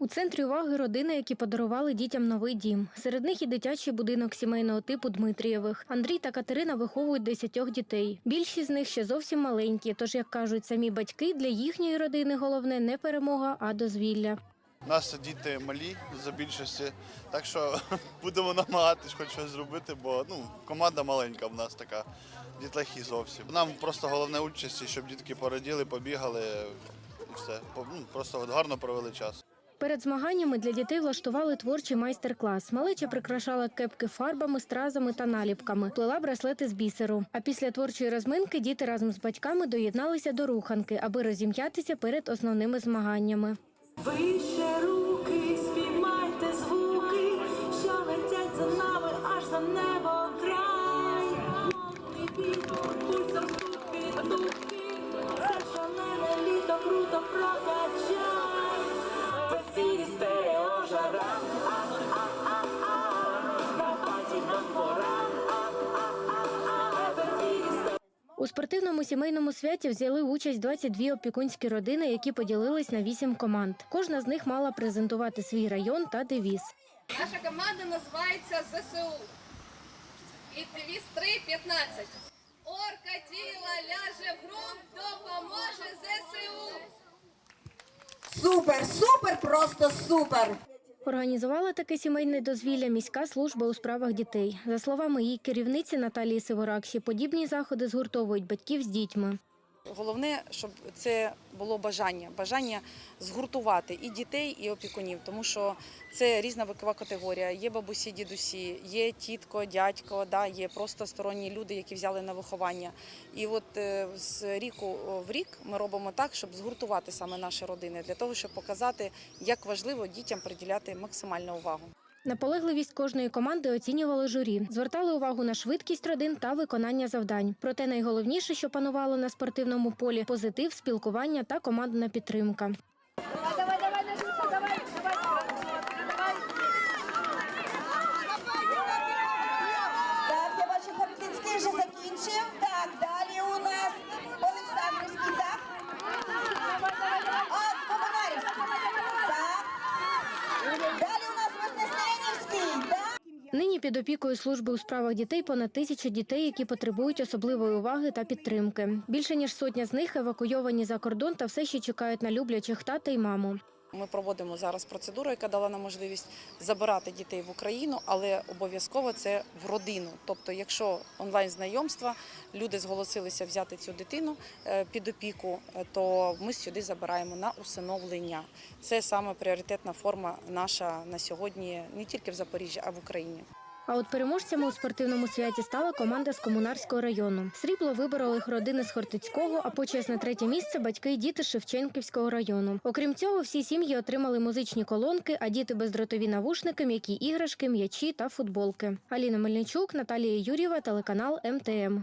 У центрі уваги родини, які подарували дітям новий дім. Серед них і дитячий будинок сімейного типу Дмитрієвих. Андрій та Катерина виховують десятьох дітей. Більшість з них ще зовсім маленькі. Тож, як кажуть самі батьки, для їхньої родини головне не перемога, а дозвілля. У нас діти малі за більшості, так що будемо намагатись хоч щось зробити, бо ну, команда маленька в нас така, дітлахи зовсім. Нам просто головне участі, щоб дітки пораділи, побігали і все. Ну, Просто гарно провели час. Перед змаганнями для дітей влаштували творчий майстер-клас. Малеча прикрашала кепки фарбами, стразами та наліпками, плела браслети з бісеру. А після творчої розминки діти разом з батьками доєдналися до руханки, аби розім'ятися перед основними змаганнями. Вище руки, спіймайте звуки, що летять за нами аж за небо край. Пульсом від дубки, це шалене літо круто прокачай. Спортивному сімейному святі взяли участь 22 опікунські родини, які поділились на 8 команд. Кожна з них мала презентувати свій район та девіз. Наша команда називається ЗСУ. І девіз 3.15. Орка тіла ляже в ґрунт, допоможе ЗСУ. Супер, супер, просто супер! Організувала таке сімейне дозвілля міська служба у справах дітей. За словами її керівниці Наталії Сиворакші, подібні заходи згуртовують батьків з дітьми. Головне, щоб це було бажання, бажання згуртувати і дітей, і опікунів, тому що це різна вікова категорія. Є бабусі, дідусі, є тітко, дядько, да, є просто сторонні люди, які взяли на виховання. І от е, з ріку в рік ми робимо так, щоб згуртувати саме наші родини, для того, щоб показати, як важливо дітям приділяти максимальну увагу. Наполегливість кожної команди оцінювали журі, звертали увагу на швидкість родин та виконання завдань. Проте найголовніше, що панувало на спортивному полі позитив, спілкування та командна підтримка. Так, я бачу, Харківський вже закінчив. Так, далі у нас Олександрівський, так? А, Комунарівський. Так. Далі у нас Вознесенівський, так? Нині під опікою служби у справах дітей понад тисяча дітей, які потребують особливої уваги та підтримки. Більше ніж сотня з них евакуйовані за кордон та все ще чекають на люблячих тата й маму. Ми проводимо зараз процедуру, яка дала нам можливість забирати дітей в Україну, але обов'язково це в родину. Тобто, якщо онлайн знайомства, люди зголосилися взяти цю дитину е, під опіку, е, то ми сюди забираємо на усиновлення. Це саме пріоритетна форма наша на сьогодні не тільки в Запоріжжі, а в Україні. А от переможцями у спортивному святі стала команда з комунарського району. Срібло вибороли родини з Хортицького, а почесне третє місце батьки й діти Шевченківського району. Окрім цього, всі сім'ї отримали музичні колонки, а діти бездротові навушники, м'які іграшки, м'ячі та футболки. Аліна Мельничук, Наталія Юрєва, телеканал МТМ.